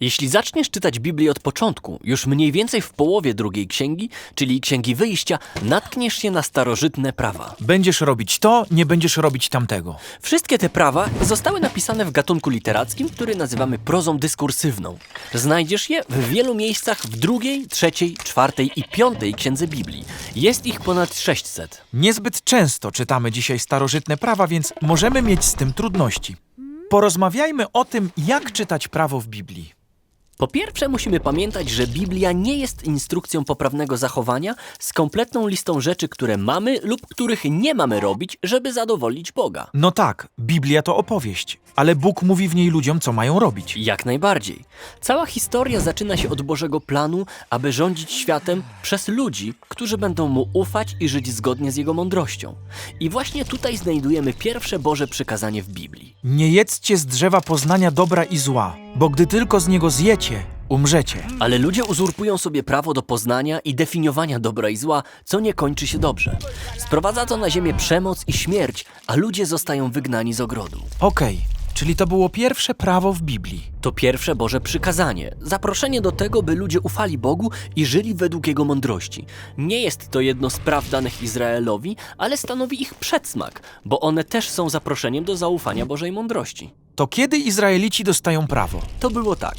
Jeśli zaczniesz czytać Biblię od początku, już mniej więcej w połowie drugiej księgi, czyli księgi wyjścia, natkniesz się na starożytne prawa. Będziesz robić to, nie będziesz robić tamtego. Wszystkie te prawa zostały napisane w gatunku literackim, który nazywamy prozą dyskursywną. Znajdziesz je w wielu miejscach w drugiej, trzeciej, czwartej i piątej księdze Biblii. Jest ich ponad 600. Niezbyt często czytamy dzisiaj starożytne prawa, więc możemy mieć z tym trudności. Porozmawiajmy o tym, jak czytać prawo w Biblii. Po pierwsze, musimy pamiętać, że Biblia nie jest instrukcją poprawnego zachowania z kompletną listą rzeczy, które mamy lub których nie mamy robić, żeby zadowolić Boga. No tak, Biblia to opowieść, ale Bóg mówi w niej ludziom, co mają robić. Jak najbardziej. Cała historia zaczyna się od Bożego planu, aby rządzić światem przez ludzi, którzy będą mu ufać i żyć zgodnie z jego mądrością. I właśnie tutaj znajdujemy pierwsze Boże przykazanie w Biblii. Nie jedzcie z drzewa poznania dobra i zła, bo gdy tylko z niego zjecie, umrzecie. Ale ludzie uzurpują sobie prawo do poznania i definiowania dobra i zła, co nie kończy się dobrze. Sprowadza to na ziemię przemoc i śmierć, a ludzie zostają wygnani z ogrodu. Okej, czyli to było pierwsze prawo w Biblii. To pierwsze Boże przykazanie, zaproszenie do tego, by ludzie ufali Bogu i żyli według Jego mądrości. Nie jest to jedno z praw danych Izraelowi, ale stanowi ich przedsmak, bo one też są zaproszeniem do zaufania Bożej mądrości. To kiedy Izraelici dostają prawo? To było tak.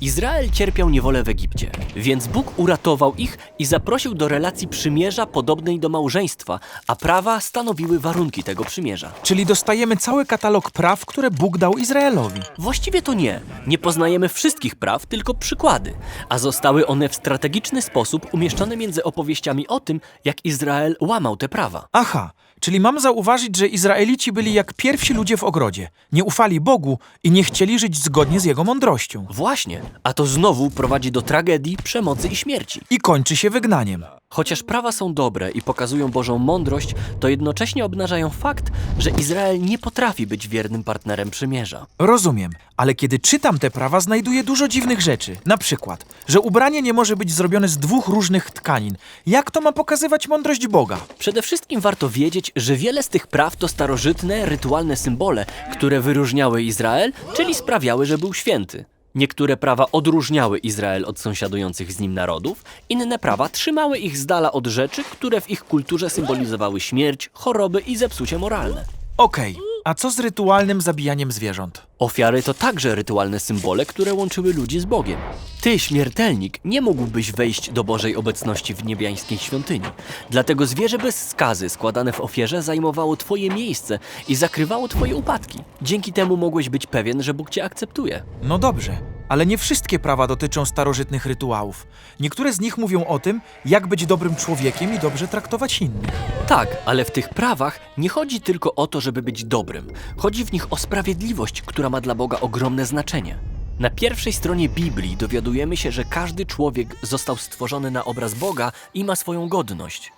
Izrael cierpiał niewolę w Egipcie, więc Bóg uratował ich i zaprosił do relacji przymierza podobnej do małżeństwa, a prawa stanowiły warunki tego przymierza. Czyli dostajemy cały katalog praw, które Bóg dał Izraelowi. Właściwie to nie. Nie poznajemy wszystkich praw, tylko przykłady, a zostały one w strategiczny sposób umieszczone między opowieściami o tym, jak Izrael łamał te prawa. Aha, czyli mam zauważyć, że Izraelici byli jak pierwsi ludzie w ogrodzie. Nie ufali Bogu i nie chcieli żyć zgodnie z Jego mądrością. Właśnie, a to znowu prowadzi do tragedii, przemocy i śmierci. I kończy się wygnaniem. Chociaż prawa są dobre i pokazują Bożą mądrość, to jednocześnie obnażają fakt, że Izrael nie potrafi być wiernym partnerem przymierza. Rozumiem, ale kiedy czytam te prawa, znajduję dużo dziwnych rzeczy. Na przykład, że ubranie nie może być zrobione z dwóch różnych tkanin. Jak to ma pokazywać mądrość Boga? Przede wszystkim warto wiedzieć, że wiele z tych praw to starożytne, rytualne symbole, które wyróżniały Izrael, czyli sprawiały, że był święty. Niektóre prawa odróżniały Izrael od sąsiadujących z nim narodów, inne prawa trzymały ich z dala od rzeczy, które w ich kulturze symbolizowały śmierć, choroby i zepsucie moralne. Okej, a co z rytualnym zabijaniem zwierząt? Ofiary to także rytualne symbole, które łączyły ludzi z Bogiem. Ty, śmiertelnik, nie mógłbyś wejść do Bożej obecności w niebiańskiej świątyni. Dlatego zwierzę bez skazy składane w ofierze zajmowało twoje miejsce i zakrywało twoje upadki. Dzięki temu mogłeś być pewien, że Bóg cię akceptuje. No dobrze, ale nie wszystkie prawa dotyczą starożytnych rytuałów. Niektóre z nich mówią o tym, jak być dobrym człowiekiem i dobrze traktować innych. Tak, ale w tych prawach nie chodzi tylko o to, żeby być dobrym. Chodzi w nich o sprawiedliwość, która ma dla Boga ogromne znaczenie. Na pierwszej stronie Biblii dowiadujemy się, że każdy człowiek został stworzony na obraz Boga i ma swoją godność.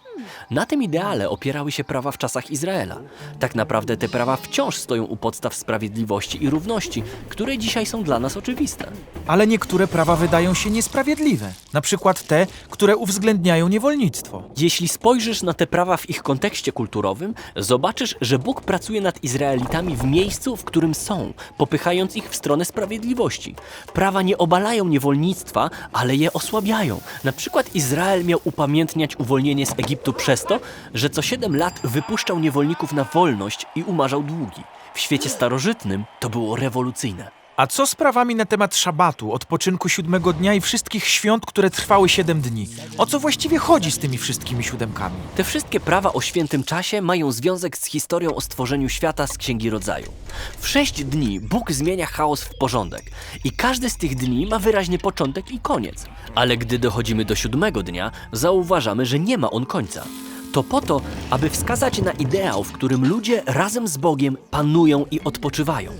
Na tym ideale opierały się prawa w czasach Izraela. Tak naprawdę te prawa wciąż stoją u podstaw sprawiedliwości i równości, które dzisiaj są dla nas oczywiste. Ale niektóre prawa wydają się niesprawiedliwe. Na przykład te, które uwzględniają niewolnictwo. Jeśli spojrzysz na te prawa w ich kontekście kulturowym, zobaczysz, że Bóg pracuje nad Izraelitami w miejscu, w którym są, popychając ich w stronę sprawiedliwości. Prawa nie obalają niewolnictwa, ale je osłabiają. Na przykład Izrael miał upamiętniać uwolnienie z Egiptu przez to, że co 7 lat wypuszczał niewolników na wolność i umarzał długi. W świecie starożytnym to było rewolucyjne. A co z prawami na temat szabatu, odpoczynku siódmego dnia i wszystkich świąt, które trwały siedem dni? O co właściwie chodzi z tymi wszystkimi siódemkami? Te wszystkie prawa o świętym czasie mają związek z historią o stworzeniu świata z Księgi Rodzaju. W sześć dni Bóg zmienia chaos w porządek i każdy z tych dni ma wyraźny początek i koniec. Ale gdy dochodzimy do siódmego dnia, zauważamy, że nie ma on końca. To po to, aby wskazać na ideał, w którym ludzie razem z Bogiem panują i odpoczywają.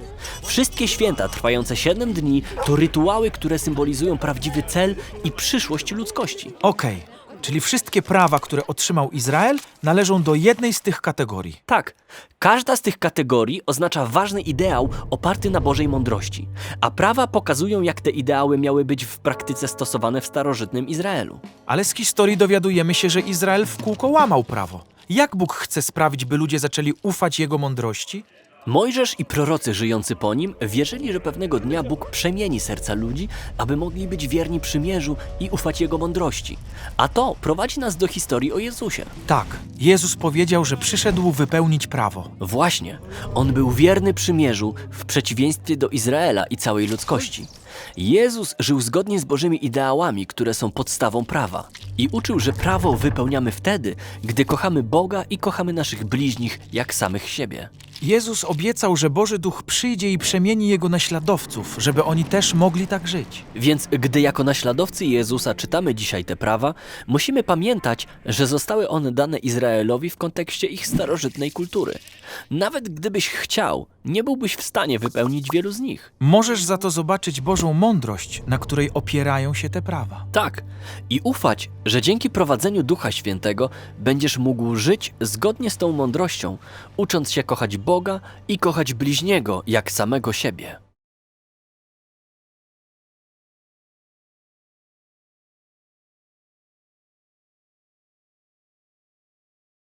Wszystkie święta trwające siedem dni to rytuały, które symbolizują prawdziwy cel i przyszłość ludzkości. Okej, czyli wszystkie prawa, które otrzymał Izrael, należą do jednej z tych kategorii. Tak, każda z tych kategorii oznacza ważny ideał oparty na Bożej mądrości, a prawa pokazują, jak te ideały miały być w praktyce stosowane w starożytnym Izraelu. Ale z historii dowiadujemy się, że Izrael w kółko łamał prawo. Jak Bóg chce sprawić, by ludzie zaczęli ufać Jego mądrości? Mojżesz i prorocy żyjący po nim wierzyli, że pewnego dnia Bóg przemieni serca ludzi, aby mogli być wierni przymierzu i ufać Jego mądrości. A to prowadzi nas do historii o Jezusie. Tak, Jezus powiedział, że przyszedł wypełnić prawo. Właśnie, on był wierny przymierzu w przeciwieństwie do Izraela i całej ludzkości. Jezus żył zgodnie z Bożymi ideałami, które są podstawą prawa. I uczył, że prawo wypełniamy wtedy, gdy kochamy Boga i kochamy naszych bliźnich jak samych siebie. Jezus obiecał, że Boży Duch przyjdzie i przemieni Jego naśladowców, żeby oni też mogli tak żyć. Więc gdy jako naśladowcy Jezusa czytamy dzisiaj te prawa, musimy pamiętać, że zostały one dane Izraelowi w kontekście ich starożytnej kultury. Nawet gdybyś chciał, nie byłbyś w stanie wypełnić wielu z nich. Możesz za to zobaczyć Bożą mądrość, na której opierają się te prawa. Tak, i ufać, że dzięki prowadzeniu Ducha Świętego będziesz mógł żyć zgodnie z tą mądrością, ucząc się kochać Boga i kochać bliźniego jak samego siebie.